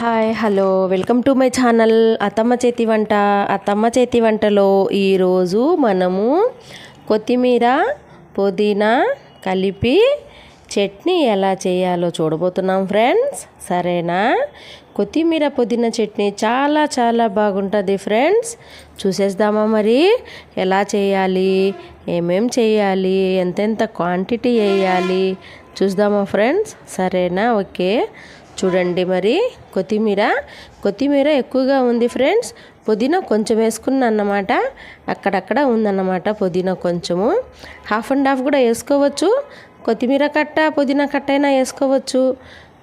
Hi hello. Welcome to my channel అత్తమ్మ చేతి వంట. అత్తమ్మ చేతి వంటలో ఈరోజు మనము కొత్తిమీర పుదీనా కలిపి చట్నీ ఎలా చేయాలో చూడబోతున్నాం ఫ్రెండ్స్. సరేనా? కొత్తిమీర పుదీనా చట్నీ చాలా చాలా బాగుంటుంది ఫ్రెండ్స్. చూసేద్దామా మరి? ఎలా చేయాలి? ఏమేం చేయాలి? ఎంతెంత క్వాంటిటీ వేయాలి? చూద్దామా ఫ్రెండ్స్. సరేనా? ఓకే. చూడండి మరి కొత్తిమీర. కొత్తిమీర ఎక్కువగా ఉంది ఫ్రెండ్స్. పుదీనా కొంచెం వేసుకున్నా అన్నమాట. అక్కడక్కడ ఉందన్నమాట పుదీనా కొంచెము. హాఫ్ అండ్ హాఫ్ కూడా వేసుకోవచ్చు. కొత్తిమీర కట్ట పుదీనా కట్ట అయినా వేసుకోవచ్చు.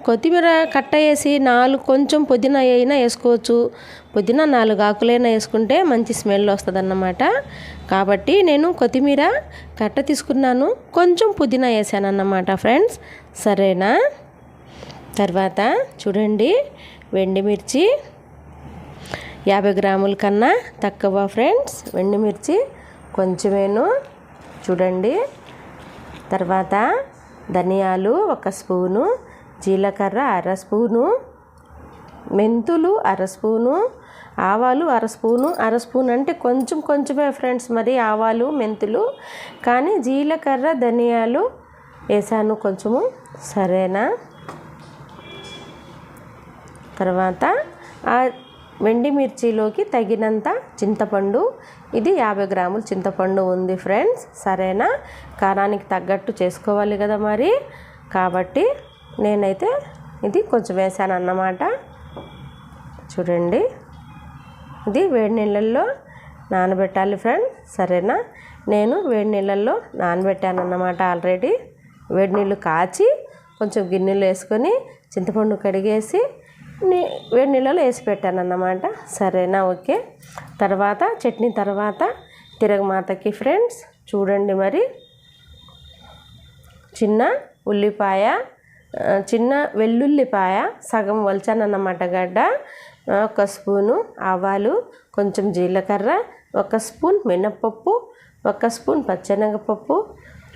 కొత్తిమీర కట్ట వేసి నాలుగు కొంచెం పుదీనా అయినా వేసుకోవచ్చు. పుదీనా నాలుగు ఆకులైనా వేసుకుంటే మంచి స్మెల్ వస్తుందన్నమాట. కాబట్టి నేను కొత్తిమీర కట్ట తీసుకున్నాను. కొంచెం పుదీనా వేసాను అన్నమాట ఫ్రెండ్స్. సరేనా? తర్వాత చూడండి వెండి మిర్చి యాభై గ్రాముల కన్నా తక్కువ ఫ్రెండ్స్. వెండి మిర్చి కొంచెమేను చూడండి. తర్వాత ధనియాలు ఒక స్పూను జీలకర్ర అర స్పూను మెంతులు అర స్పూను ఆవాలు అర స్పూను. అర స్పూన్ అంటే కొంచెం కొంచెమే ఫ్రెండ్స్ మరి ఆవాలు మెంతులు. కానీ జీలకర్ర ధనియాలు వేసాను కొంచెము. సరేనా? తర్వాత ఆ వెండి మిర్చిలోకి తగినంత చింతపండు. ఇది యాభై గ్రాములు చింతపండు ఉంది ఫ్రెండ్స్. సరేనా? కారానికి తగ్గట్టు చేసుకోవాలి కదా మరి. కాబట్టి నేనైతే ఇది కొంచెం వేసాను అన్నమాట. చూడండి. ఇది వేడి నీళ్ళల్లో నానబెట్టాలి ఫ్రెండ్స్. సరేనా? నేను వేడి నీళ్ళల్లో నానబెట్టాను అన్నమాట ఆల్రెడీ. వేడి నీళ్ళు కాచి కొంచెం గిన్నెలో వేసుకొని చింతపండు కడిగేసి వేడి నీళ్ళలో వేసి పెట్టాను అన్నమాట సరేనా? ఓకే. తర్వాత చట్నీ తర్వాత తిరగమాతకి ఫ్రెండ్స్ చూడండి మరి. చిన్న ఉల్లిపాయ చిన్న వెల్లుల్లిపాయ సగం వలచానన్నమాట గడ్డ ఒక స్పూను ఆవాలు కొంచెం జీలకర్ర ఒక స్పూన్ మినప్పప్పు ఒక స్పూన్ పచ్చెనగపప్పు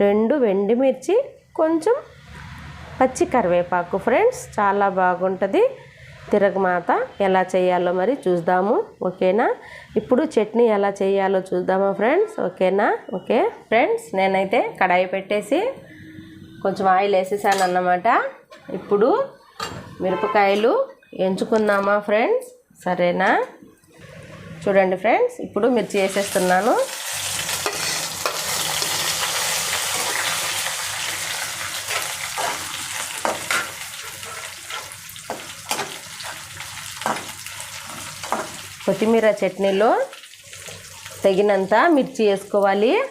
రెండు వెండి మిర్చి కొంచెం పచ్చి కరివేపాకు. ఫ్రెండ్స్ చాలా బాగుంటుంది. తిరగమాత ఎలా చేయాలో మరి చూద్దాము ఓకేనా? ఇప్పుడు చట్నీ ఎలా చేయాలో చూద్దామా ఫ్రెండ్స్? ఓకేనా? ఓకే. ఫ్రెండ్స్ నేనైతే కడాయి పెట్టేసి కొంచెం ఆయిల్ వేసేసాను అన్నమాట. ఇప్పుడు మిరపకాయలు ఎంచుకుందామా ఫ్రెండ్స్? సరేనా? చూడండి ఫ్రెండ్స్ ఇప్పుడు మిర్చి వేసేస్తున్నాను. కొత్తిమీర చట్నీలో తగినంత మిర్చి వేసుకోవాలి.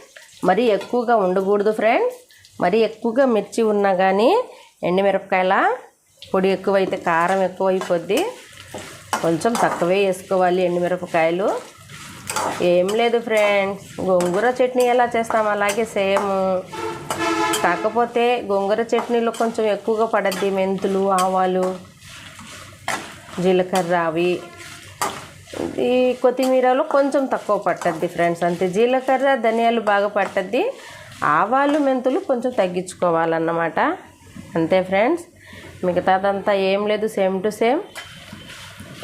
మరీ ఎక్కువగా ఉండకూడదు ఫ్రెండ్స్. మరీ ఎక్కువగా మిర్చి ఉన్నా కానీ ఎండుమిరపకాయల పొడి ఎక్కువైతే కారం ఎక్కువైపోద్ది. కొంచెం తక్కువే వేసుకోవాలి ఎండుమిరపకాయలు. ఏం లేదు ఫ్రెండ్స్. గోంగూర చట్నీ ఎలా చేస్తాం? అలాగే సేమ్. కాకపోతే గోంగూర చట్నీలో కొంచెం ఎక్కువగా పడద్ది మెంతులు ఆవాలు జీలకర్ర అవి. ఈ కొత్తిమీరలో కొంచెం తక్కువ పట్టద్ది ఫ్రెండ్స్ అంతే. జీలకర్ర ధనియాలు బాగా పట్టద్ది. ఆవాలు మెంతులు కొంచెం తగ్గించుకోవాలన్నమాట. అంతే ఫ్రెండ్స్. మిగతాదంతా ఏం లేదు సేమ్ టు సేమ్.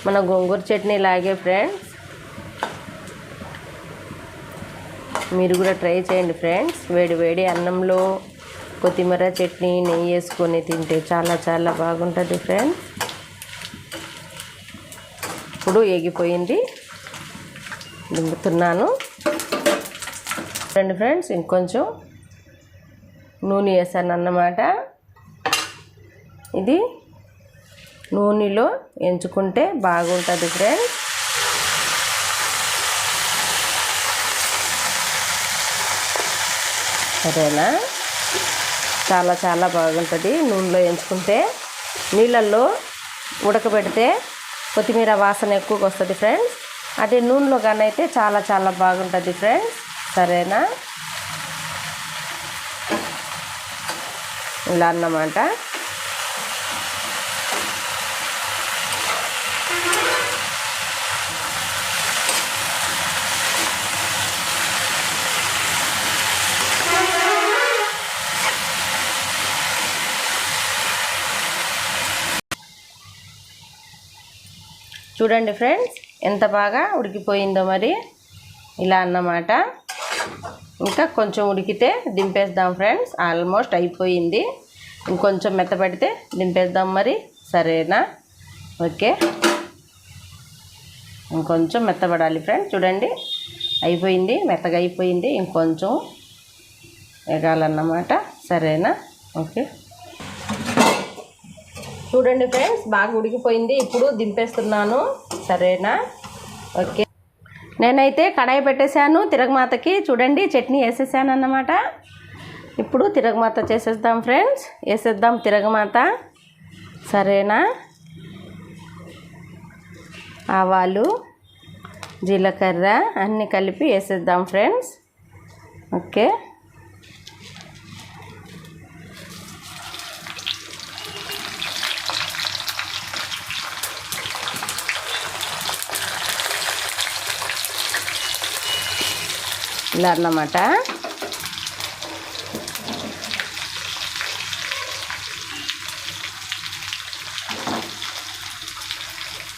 మన గోంగూర చట్నీ లాగే ఫ్రెండ్స్. మీరు కూడా ట్రై చేయండి ఫ్రెండ్స్. వేడి వేడి అన్నంలో కొత్తిమీర చట్నీ నెయ్యి వేసుకొని తింటే చాలా చాలా బాగుంటుంది ఫ్రెండ్స్. ఇప్పుడు ఎగిపోయింది దింపుతున్నాను రండి ఫ్రెండ్స్ ఇంకొంచెం నూనె వేసాను అన్నమాట. ఇది నూనెలో ఎంచుకుంటే బాగుంటుంది ఫ్రెండ్స్. సరేనా? చాలా చాలా బాగుంటుంది నూనెలో ఎంచుకుంటే. నీళ్ళల్లో ఉడకబెడితే కొత్తిమీర వాసన ఎక్కువగా వస్తుంది ఫ్రెండ్స్ అదే నూనెలో కానీ అయితే చాలా చాలా బాగుంటుంది ఫ్రెండ్స్ సరేనా? ఇలా అన్నమాట. చూడండి ఫ్రెండ్స్ ఎంత బాగా ఉడికిపోయిందో మరి. ఇలా అన్నమాట. ఇంకా కొంచెం ఉడికితే దింపేద్దాం ఫ్రెండ్స్ ఆల్మోస్ట్ అయిపోయింది. ఇంకొంచెం మెత్తపడితే దింపేద్దాం మరి సరేనా? ఓకే. ఇంకొంచెం మెత్తపడాలి ఫ్రెండ్స్ చూడండి. అయిపోయింది మెత్తగా అయిపోయింది ఇంకొంచెం ఎగాలన్నమాట సరేనా? ఓకే. చూడండి ఫ్రెండ్స్ బాగా ఉడికిపోయింది. ఇప్పుడు దింపేస్తున్నాను. సరేనా? ఓకే. నేనైతే కడాయి పెట్టేశాను తిరగమాతకి. చూడండి చట్నీ వేసేసాను అన్నమాట ఇప్పుడు తిరగమాత చేసేద్దాం ఫ్రెండ్స్. వేసేద్దాం తిరగమాత. సరేనా? ఆవాలు జీలకర్ర అన్నీ కలిపి వేసేద్దాం ఫ్రెండ్స్. ఓకే. ఇలా అన్నమాట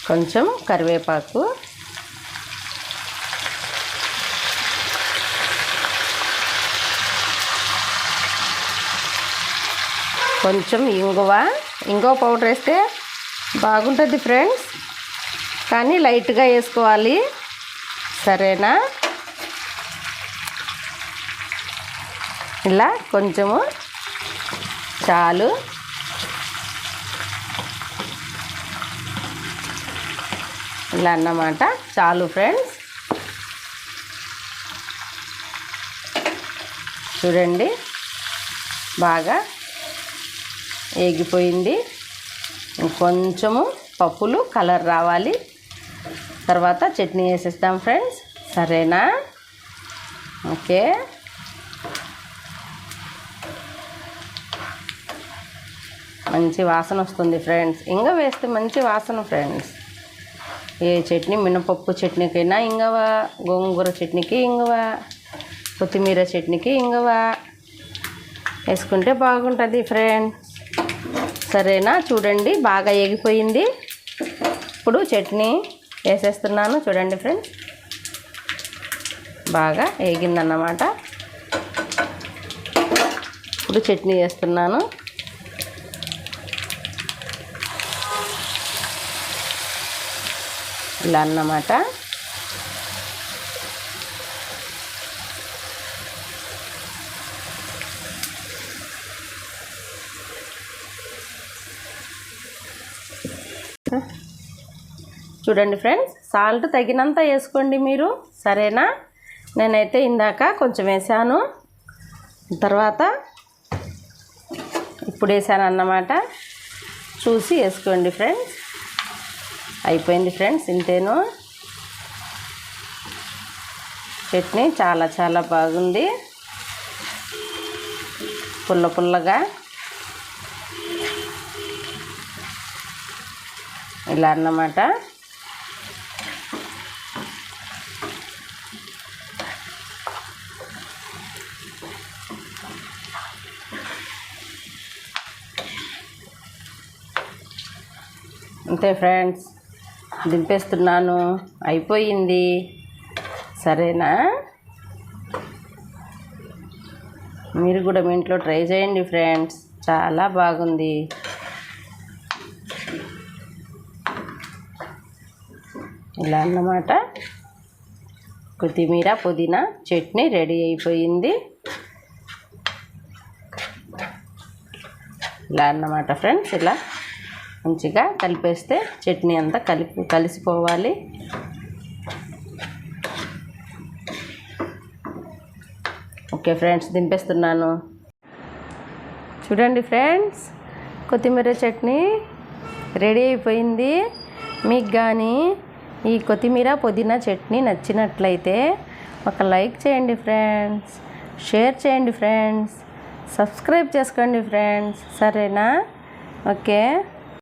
కొంచెం కరివేపాకు. కొంచెం ఇంగువ. ఇంగువ పౌడర్ వేస్తే బాగుంటుంది ఫ్రెండ్స్. కానీ లైట్గా వేసుకోవాలి. సరేనా? ఇలా కొంచెము చాలు. ఇలా అన్నమాట. చాలు ఫ్రెండ్స్. చూడండి. బాగా ఏగిపోయింది. కొంచెము పప్పులు కలర్ రావాలి. తర్వాత చట్నీ వేసేస్తాం ఫ్రెండ్స్. సరేనా? ఓకే. మంచి వాసన వస్తుంది ఫ్రెండ్స్ ఇంగ వేస్తే మంచి వాసన ఫ్రెండ్స్ ఏ చట్నీ మినపప్పు చట్నీకైనా ఇంగవ గోంగూర చట్నీకి ఇంగవ కొత్తిమీర చట్నీకి ఇంగవ. వేసుకుంటే బాగుంటుంది ఫ్రెండ్స్ సరేనా? చూడండి బాగా ఎగిపోయింది ఇప్పుడు చట్నీ వేసేస్తున్నాను చూడండి ఫ్రెండ్స్ బాగా వేగిందన్నమాట ఇప్పుడు చట్నీ వేస్తున్నాను. ఇలా అన్నమాట. చూడండి ఫ్రెండ్స్ సాల్ట్ తగినంత వేసుకోండి మీరు సరేనా? నేనైతే ఇందాక కొంచెం వేసాను. తర్వాత ఇప్పుడు వేసాను అన్నమాట చూసి వేసుకోండి ఫ్రెండ్స్. అయిపోయింది ఫ్రెండ్స్ ఇంతేను. చట్నీ చాలా చాలా బాగుంది. పుల్ల పుల్లగా. ఇలా అన్నమాట. అంతే ఫ్రెండ్స్. దింపేస్తున్నాను. అయిపోయింది. సరేనా? మీరు కూడా మీ ఇంట్లో ట్రై చేయండి ఫ్రెండ్స్. చాలా బాగుంది. ఇలా అన్నమాట. కొత్తిమీర పుదీనా చట్నీ రెడీ అయిపోయింది. ఇలా అన్నమాట ఫ్రెండ్స్ ఇలా. మంచిగా కలిపేస్తే చట్నీ అంతా కలిపి కలిసిపోవాలి. ఓకే ఫ్రెండ్స్ దింపేస్తున్నాను. చూడండి ఫ్రెండ్స్ కొత్తిమీర చట్నీ రెడీ అయిపోయింది. మీకు కానీ ఈ కొత్తిమీర పుదీనా చట్నీ నచ్చినట్లయితే ఒక లైక్ చేయండి ఫ్రెండ్స్ షేర్ చేయండి ఫ్రెండ్స్ సబ్స్క్రైబ్ చేసుకోండి ఫ్రెండ్స్ సరేనా? ఓకే?